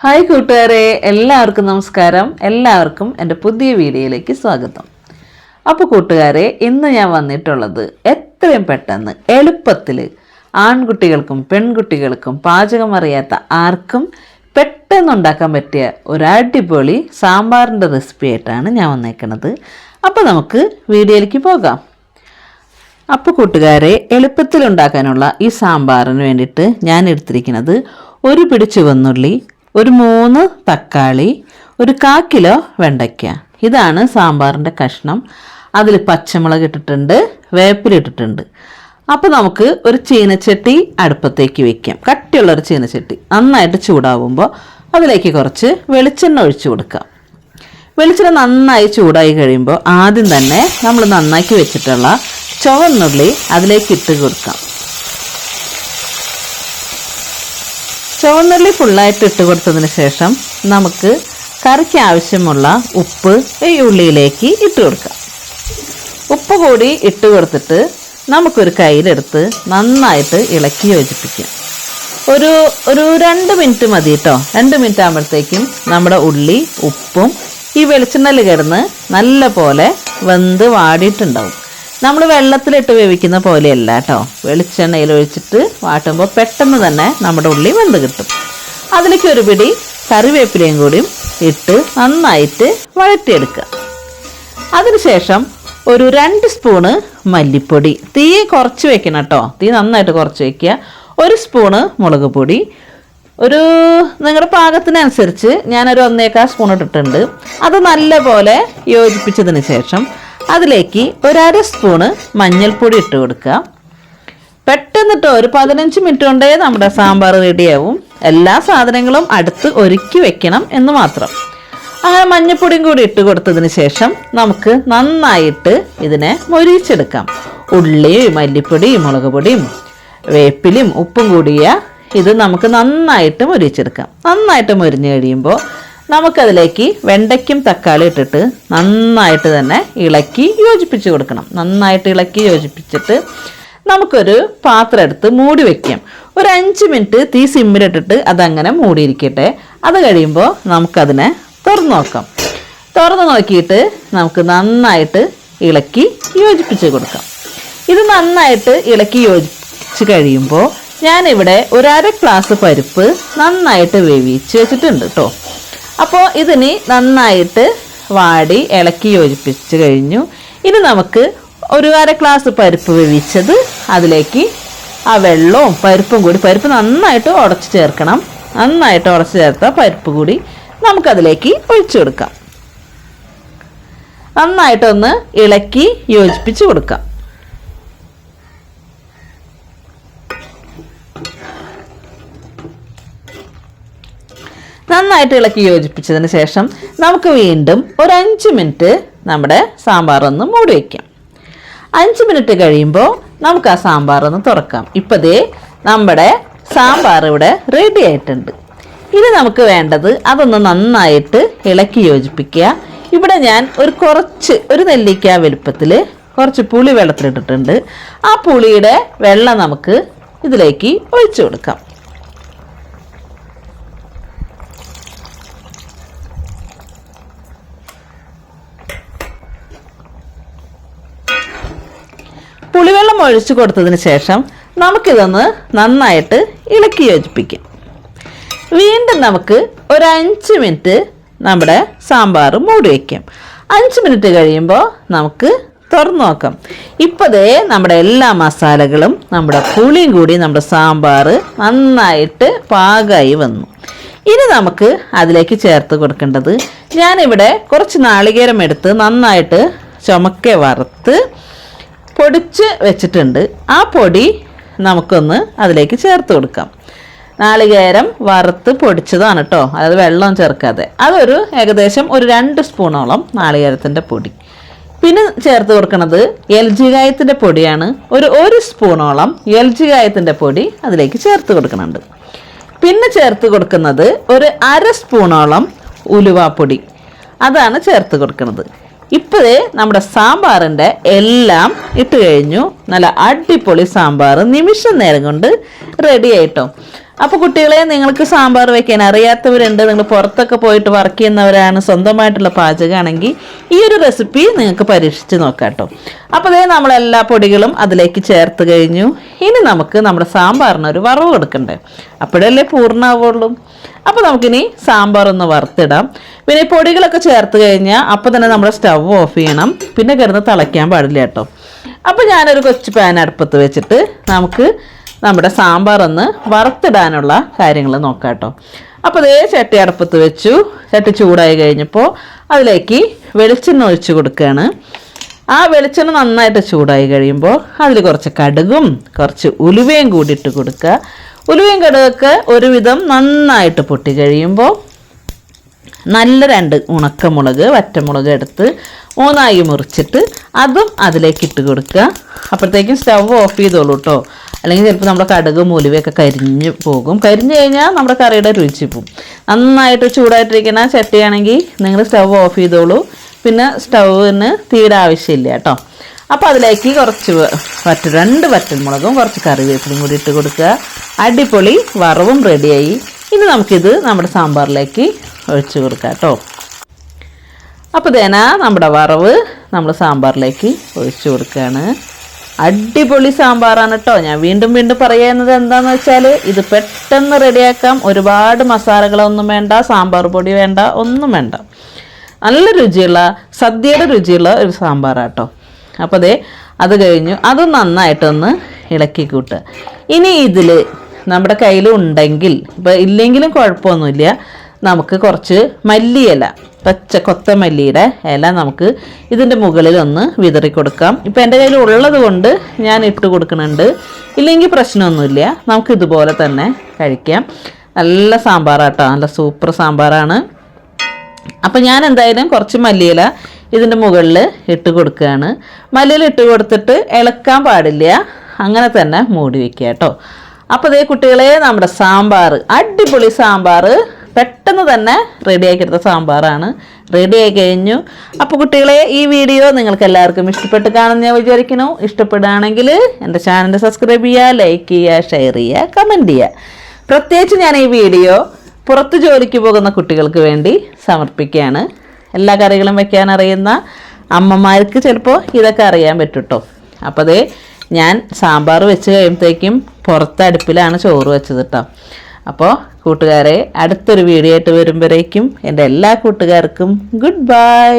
Hi കൂട്ടുകാരെ എല്ലാവർക്കും നമസ്കാരം. എല്ലാവർക്കും എന്റെ പുതിയ വീഡിയോയിലേക്ക് സ്വാഗതം. അപ്പോൾ കൂട്ടുകാരെ ഇന്ന് ഞാൻ വന്നിട്ടുള്ളത് എത്രയും പെട്ടെന്ന് എളുപ്പത്തിൽ ആൺകുട്ടികൾക്കും പെൺകുട്ടികൾക്കും പാചകം അറിയാത്ത ആർക്കും പെട്ടെന്ന് ഉണ്ടാക്കാൻ പറ്റിയ ഒരു അടിപൊളി സാമ്പാറിന്റെ റെസിപ്പി ആയിട്ടാണ് ഞാൻ വന്നേക്കുന്നത് അപ്പോൾ നമുക്ക് വീഡിയോയിലേക്ക് പോകാം. അപ്പോൾ കൂട്ടുകാരെ എളുപ്പത്തിൽ ഉണ്ടാക്കാനുള്ള ഈ സാമ്പാറിന് വേണ്ടിയിട്ട് ഞാൻ എടുത്തിരിക്കുന്നത് ഒരു പിടി ചുവന്നുള്ളി ഒരു മൂന്ന് തക്കാളി ഒരു കാ കിലോ വെണ്ടയ്ക്ക. ഇതാണ് സാമ്പാറിന്റെ കഷ്ണം. അതിൽ പച്ചമുളക് ഇട്ടിട്ടുണ്ട് വേപ്പിലിട്ടിട്ടുണ്ട് അപ്പോൾ നമുക്ക് ഒരു ചീനച്ചട്ടി അടുപ്പത്തേക്ക് വെക്കാം. കട്ടിയുള്ളൊരു ചീനച്ചട്ടി നന്നായിട്ട് ചൂടാവുമ്പോൾ അതിലേക്ക് കുറച്ച് വെളിച്ചെണ്ണ ഒഴിച്ചു കൊടുക്കാം. വെളിച്ചെണ്ണ നന്നായി ചൂടായി കഴിയുമ്പോൾ ആദ്യം തന്നെ നമ്മൾ നന്നാക്കി വെച്ചിട്ടുള്ള ചുവന്നുള്ളി അതിലേക്ക് ഇട്ട് കൊടുക്കാം. ചുവന്നുള്ളി ഫുള്ളായിട്ട് ഇട്ട് കൊടുത്തതിന് ശേഷം നമുക്ക് കറിക്ക് ആവശ്യമുള്ള ഉപ്പ് ഈ ഉള്ളിയിലേക്ക് ഇട്ട് കൊടുക്കാം. ഉപ്പ് കൂടി ഇട്ട് കൊടുത്തിട്ട് നമുക്കൊരു കയ്യിലെടുത്ത് നന്നായിട്ട് ഇളക്കി യോജിപ്പിക്കാം. ഒരു ഒരു രണ്ട് മിനിറ്റ് മതി കേട്ടോ രണ്ട് മിനിറ്റ് ആകുമ്പോഴത്തേക്കും നമ്മുടെ ഉള്ളി ഉപ്പും ഈ വെളിച്ചെണ്ണയിൽ കിടന്ന് നല്ല പോലെ വെന്ത് വാടിയിട്ടുണ്ടാവും. നമ്മൾ വെള്ളത്തിലിട്ട് വേവിക്കുന്ന പോലെയല്ല കേട്ടോ വെളിച്ചെണ്ണയിൽ ഒഴിച്ചിട്ട് വാട്ടുമ്പോൾ പെട്ടെന്ന് തന്നെ നമ്മുടെ ഉള്ളി വെന്ത് കിട്ടും. അതിലേക്ക് ഒരു പിടി കറിവേപ്പിലയും കൂടിയും ഇട്ട് നന്നായിട്ട് വഴറ്റിയെടുക്കുക. അതിനുശേഷം ഒരു രണ്ട് സ്പൂണ് മല്ലിപ്പൊടി. തീ കുറച്ച് വെക്കണം കേട്ടോ തീ നന്നായിട്ട് കുറച്ച് വയ്ക്കുക ഒരു സ്പൂണ് മുളക് പൊടി. ഒരു നിങ്ങളുടെ പാകത്തിനനുസരിച്ച് ഞാനൊരു ഒന്നേക്കാൽ സ്പൂൺ ഇട്ടിട്ടുണ്ട്. അത് നല്ലപോലെ യോജിപ്പിച്ചതിന് ശേഷം അതിലേക്ക് ഒരു അര സ്പൂണ് മഞ്ഞൾപ്പൊടി ഇട്ട് കൊടുക്കുക. പെട്ടെന്നിട്ടോ ഒരു പതിനഞ്ച് മിനിറ്റ് കൊണ്ടേ നമ്മുടെ സാമ്പാർ റെഡിയാവും. എല്ലാ സാധനങ്ങളും അടുത്ത് ഒരുക്കി വെക്കണം എന്ന് മാത്രം. അങ്ങനെ മഞ്ഞപ്പൊടിയും കൂടി ഇട്ട് കൊടുത്തതിന് ശേഷം നമുക്ക് നന്നായിട്ട് ഇതിനെ മൊരിച്ചെടുക്കാം. ഉള്ളിയും മല്ലിപ്പൊടിയും മുളക് പൊടിയും വേപ്പിലും ഉപ്പും കൂടിയ ഇത് നമുക്ക് നന്നായിട്ട് മൊരിച്ചെടുക്കാം. നന്നായിട്ട് മൊരിഞ്ഞ് കഴിയുമ്പോൾ നമുക്കതിലേക്ക് വെണ്ടയ്ക്കും തക്കാളി ഇട്ടിട്ട് നന്നായിട്ട് തന്നെ ഇളക്കി യോജിപ്പിച്ച് കൊടുക്കണം. നന്നായിട്ട് ഇളക്കി യോജിപ്പിച്ചിട്ട് നമുക്കൊരു പാത്രം എടുത്ത് മൂടി വെക്കാം. ഒരു അഞ്ച് മിനിറ്റ് തീ സിമ്മിലിട്ടിട്ട് അതങ്ങനെ മൂടിയിരിക്കട്ടെ. അത് കഴിയുമ്പോൾ നമുക്കതിനെ തുറന്നു നോക്കാം. തുറന്നു നോക്കിയിട്ട് നമുക്ക് നന്നായിട്ട് ഇളക്കി യോജിപ്പിച്ച് കൊടുക്കാം. ഇത് നന്നായിട്ട് ഇളക്കി യോജിപ്പിച്ച് കഴിയുമ്പോൾ ഞാനിവിടെ ഒരു അര ഗ്ലാസ് പരിപ്പ് നന്നായിട്ട് വേവിച്ച് വെച്ചിട്ടുണ്ട് കേട്ടോ അപ്പോൾ ഇതിന് നന്നായിട്ട് വാടി ഇളക്കി യോജിപ്പിച്ച് കഴിഞ്ഞു. ഇനി നമുക്ക് ഒരു അര ഗ്ലാസ് പരിപ്പ് വേവിച്ചത് അതിലേക്ക് ആ വെള്ളവും പരിപ്പും കൂടി പരിപ്പ് നന്നായിട്ട് ഉടച്ച് ചേർക്കണം. നന്നായിട്ട് ഉടച്ച് ചേർത്ത പരിപ്പ് കൂടി നമുക്കതിലേക്ക് ഒഴിച്ചു കൊടുക്കാം. നന്നായിട്ടൊന്ന് ഇളക്കി യോജിപ്പിച്ച് കൊടുക്കാം. നന്നായിട്ട് ഇളക്കി യോജിപ്പിച്ചതിന് ശേഷം നമുക്ക് വീണ്ടും ഒരു അഞ്ച് മിനിറ്റ് നമ്മുടെ സാമ്പാർ ഒന്ന് മൂടി വയ്ക്കാം അഞ്ച് മിനിറ്റ് കഴിയുമ്പോൾ നമുക്ക് ആ സാമ്പാർ ഒന്ന് തുറക്കാം ഇപ്പതേ നമ്മുടെ സാമ്പാർ ഇവിടെ റെഡി ആയിട്ടുണ്ട്. ഇനി നമുക്ക് വേണ്ടത് അതൊന്ന് നന്നായിട്ട് ഇളക്കി യോജിപ്പിക്കുക. ഇവിടെ ഞാൻ ഒരു കുറച്ച് ഒരു നെല്ലിക്ക വലുപ്പത്തിൽ കുറച്ച് പുളി വെള്ളത്തിലിട്ടിട്ടുണ്ട്. ആ പുളിയുടെ വെള്ളം നമുക്ക് ഇതിലേക്ക് ഒഴിച്ചു കൊടുക്കാം. പുളിവെള്ളം ഒഴിച്ചു കൊടുത്തതിന് ശേഷം നമുക്കിതൊന്ന് നന്നായിട്ട് ഇളക്കി യോജിപ്പിക്കാം. വീണ്ടും നമുക്ക് ഒരു അഞ്ച് മിനിറ്റ് നമ്മുടെ സാമ്പാർ മൂടി വയ്ക്കാം അഞ്ച് മിനിറ്റ് കഴിയുമ്പോൾ നമുക്ക് തുറന്നു നോക്കാം. ഇപ്പോഴേ നമ്മുടെ എല്ലാ മസാലകളും നമ്മുടെ പുളിയും കൂടി നമ്മുടെ സാമ്പാർ നന്നായിട്ട് പാകമായി വന്നു. ഇനി നമുക്ക് അതിലേക്ക് ചേർത്ത് കൊടുക്കേണ്ടത് ഞാനിവിടെ കുറച്ച് നാളികേരം എടുത്ത് നന്നായിട്ട് ചുമക്കെ വറുത്ത് പൊടിച്ച് വെച്ചിട്ടുണ്ട്. ആ പൊടി നമുക്കൊന്ന് അതിലേക്ക് ചേർത്ത് കൊടുക്കാം. നാളികേരം വറുത്ത് പൊടിച്ചതാണ് കേട്ടോ അതായത് വെള്ളം ചേർക്കാതെ. അതൊരു ഏകദേശം ഒരു രണ്ട് സ്പൂണോളം നാളികേരത്തിന്റെ പൊടി. പിന്നെ ചേർത്ത് കൊടുക്കുന്നത് എൽജികായത്തിന്റെ പൊടിയാണ്. ഒരു ഒരു സ്പൂണോളം എൽജികായത്തിന്റെ പൊടി അതിലേക്ക് ചേർത്ത് കൊടുക്കുന്നുണ്ട് പിന്നെ ചേർത്ത് കൊടുക്കുന്നത് ഒരു അര സ്പൂണോളം ഉലുവാപ്പൊടി. അതാണ് ചേർത്ത് കൊടുക്കുന്നത് ഇപ്പോഴേ നമ്മുടെ സാമ്പാറിന്റെ എല്ലാം ഇട്ട് കഴിഞ്ഞു. നല്ല അടിപൊളി സാമ്പാർ നിമിഷം നേരം കൊണ്ട് റെഡി ആയിട്ടോ. അപ്പോൾ കുട്ടികളെ നിങ്ങൾക്ക് സാമ്പാർ വെക്കാൻ അറിയാത്തവരുണ്ട്. നിങ്ങൾ പുറത്തൊക്കെ പോയിട്ട് വർക്ക് ചെയ്യുന്നവരാണ്. സ്വന്തമായിട്ടുള്ള പാചകമാണെങ്കിൽ ഈ ഒരു റെസിപ്പി നിങ്ങൾക്ക് പരീക്ഷിച്ച് നോക്കാം കേട്ടോ അപ്പോൾ അതേ നമ്മൾ എല്ലാ പൊടികളും അതിലേക്ക് ചേർത്ത് കഴിഞ്ഞു. ഇനി നമുക്ക് നമ്മുടെ സാമ്പാറിന് ഒരു വറവ് കൊടുക്കണ്ടേ. അപ്പോഴല്ലേ പൂർണമാവുള്ളൂ അപ്പോൾ നമുക്കിനി സാമ്പാർ ഒന്ന് വറുത്തിടാം. പിന്നെ പൊടികളൊക്കെ ചേർത്ത് കഴിഞ്ഞാൽ അപ്പോൾ തന്നെ നമ്മുടെ സ്റ്റവ് ഓഫ് ചെയ്യണം. പിന്നെ കിടന്ന് തിളയ്ക്കാൻ പാടില്ല കേട്ടോ അപ്പോൾ ഞാനൊരു കൊച്ചു പാൻ അടുപ്പത്ത് വെച്ചിട്ട് നമുക്ക് നമ്മുടെ സാമ്പാർ ഒന്ന് വറുത്തിടാനുള്ള കാര്യങ്ങൾ നോക്കാം കേട്ടോ. അപ്പോൾ അതേ ചട്ടി അടുപ്പത്ത് വെച്ചു. ചട്ടി ചൂടായി കഴിഞ്ഞപ്പോൾ അതിലേക്ക് വെളിച്ചെണ്ണ ഒഴിച്ചു കൊടുക്കുകയാണ്. ആ വെളിച്ചെണ്ണ നന്നായിട്ട് ചൂടായി കഴിയുമ്പോൾ അതിൽ കുറച്ച് കടുകും കുറച്ച് ഉലുവയും കൂടി ഇട്ട് കൊടുക്കുക. ഉലുവയും കടുകൊക്കെ ഒരുവിധം നന്നായിട്ട് പൊട്ടി കഴിയുമ്പോൾ നല്ല രണ്ട് ഉണക്കമുളക് വറ്റമുളക് എടുത്ത് മൂന്നായി മുറിച്ചിട്ട് അതും അതിലേക്ക് ഇട്ട് കൊടുക്കുക. അപ്പോഴത്തേക്കും സ്റ്റവ് ഓഫ് ചെയ്തോളൂ കേട്ടോ. അല്ലെങ്കിൽ ചിലപ്പോൾ നമ്മുടെ കടുക് മുലുവയൊക്കെ കരിഞ്ഞ് പോകും. കരിഞ്ഞു കഴിഞ്ഞാൽ നമ്മുടെ കറിയുടെ രുചി പോകും നന്നായിട്ട് ചൂടായിട്ടിരിക്കുന്ന ചട്ടിയാണെങ്കിൽ നിങ്ങൾ സ്റ്റവ് ഓഫ് ചെയ്തോളൂ. പിന്നെ സ്റ്റൗവിന് തീരെ ആവശ്യമില്ല കേട്ടോ. അപ്പോൾ അതിലേക്ക് കുറച്ച് വറ്റ രണ്ട് വറ്റൽമുളകും കുറച്ച് കറിവേപ്പിലും കൂടി ഇട്ട് കൊടുക്കുക. അടിപൊളി വറവും റെഡിയായി. ഇനി നമുക്കിത് നമ്മുടെ സാമ്പാറിലേക്ക് ഒഴിച്ച് കൊടുക്കാം കേട്ടോ. അപ്പോൾ ദേനാ നമ്മുടെ വറവ് നമ്മൾ സാമ്പാറിലേക്ക് ഒഴിച്ചു കൊടുക്കുകയാണ്. അടിപൊളി സാമ്പാറാണ് കേട്ടോ ഞാൻ വീണ്ടും വീണ്ടും പറയുന്നത് എന്താണെന്ന് വെച്ചാൽ ഇത് പെട്ടെന്ന് റെഡിയാക്കാം. ഒരുപാട് മസാലകളൊന്നും വേണ്ട സാമ്പാർ പൊടി വേണ്ട ഒന്നും വേണ്ട. നല്ല രുചിയുള്ള സദ്യയുടെ രുചിയുള്ള ഒരു സാമ്പാറാണ് കേട്ടോ അപ്പോൾ ദേ അത് കഴിഞ്ഞു. അത് നന്നായിട്ടൊന്ന് ഇളക്കി കൂട്ടുക ഇനി ഇതിൽ നമ്മുടെ കയ്യിൽ ഉണ്ടെങ്കിൽ ഇപ്പം ഇല്ലെങ്കിലും കുഴപ്പമൊന്നുമില്ല. നമുക്ക് കുറച്ച് മല്ലിയില പച്ച കൊത്തമല്ലിയുടെ ഇല നമുക്ക് ഇതിന്റെ മുകളിൽ ഒന്ന് വിതറി കൊടുക്കാം. ഇപ്പം എന്റെ കയ്യിൽ ഉള്ളത് കൊണ്ട് ഞാൻ ഇട്ട് കൊടുക്കുന്നുണ്ട്. ഇല്ലെങ്കിൽ പ്രശ്നമൊന്നുമില്ല. നമുക്ക് ഇതുപോലെ തന്നെ കഴിക്കാം. നല്ല സാമ്പാറാട്ടോ. നല്ല സൂപ്പർ സാമ്പാറാണ്. അപ്പം ഞാൻ എന്തായാലും കുറച്ച് മല്ലിയില ഇതിന്റെ മുകളിൽ ഇട്ട് കൊടുക്കുകയാണ്. മല്ലിയില ഇട്ട് കൊടുത്തിട്ട് ഇളക്കാൻ പാടില്ല. അങ്ങനെ തന്നെ മൂടി വയ്ക്കുക കേട്ടോ. അപ്പോൾ ഇതേ കുട്ടികളെ നമ്മുടെ സാമ്പാർ അടിപൊളി സാമ്പാർ പെട്ടെന്ന് തന്നെ റെഡിയാക്കിയെടുത്ത സാമ്പാറാണ്. റെഡിയായി കഴിഞ്ഞു. അപ്പോൾ കുട്ടികളെ ഈ വീഡിയോ നിങ്ങൾക്ക് എല്ലാവർക്കും ഇഷ്ടപ്പെട്ട് കാണുന്ന ഞാൻ വിചാരിക്കുന്നു. ഇഷ്ടപ്പെടുകയാണെങ്കിൽ എന്റെ ചാനൽ സബ്സ്ക്രൈബ് ചെയ്യുക ലൈക്ക് ചെയ്യുക ഷെയർ ചെയ്യുക കമന്റ് ചെയ്യുക. പ്രത്യേകിച്ച് ഞാൻ ഈ വീഡിയോ പുറത്ത് ജോലിക്ക് പോകുന്ന കുട്ടികൾക്ക് വേണ്ടി സമർപ്പിക്കുകയാണ്. എല്ലാ കറികളും വെക്കാൻ അറിയുന്ന അമ്മമാർക്ക് ചിലപ്പോൾ ഇതൊക്കെ അറിയാൻ പറ്റുട്ടോ. അപ്പോൾ അതേ ഞാൻ സാമ്പാർ വെച്ച് കഴിയുമ്പോഴത്തേക്കും പുറത്ത് അടുപ്പിലാണ് ചോറ് വെച്ചത് കേട്ടോ അപ്പോൾ കൂട്ടുകാരെ അടുത്തൊരു വീഡിയോ ആയിട്ട് വരുമ്പോഴേക്കും എന്റെ എല്ലാ കൂട്ടുകാർക്കും ഗുഡ് ബൈ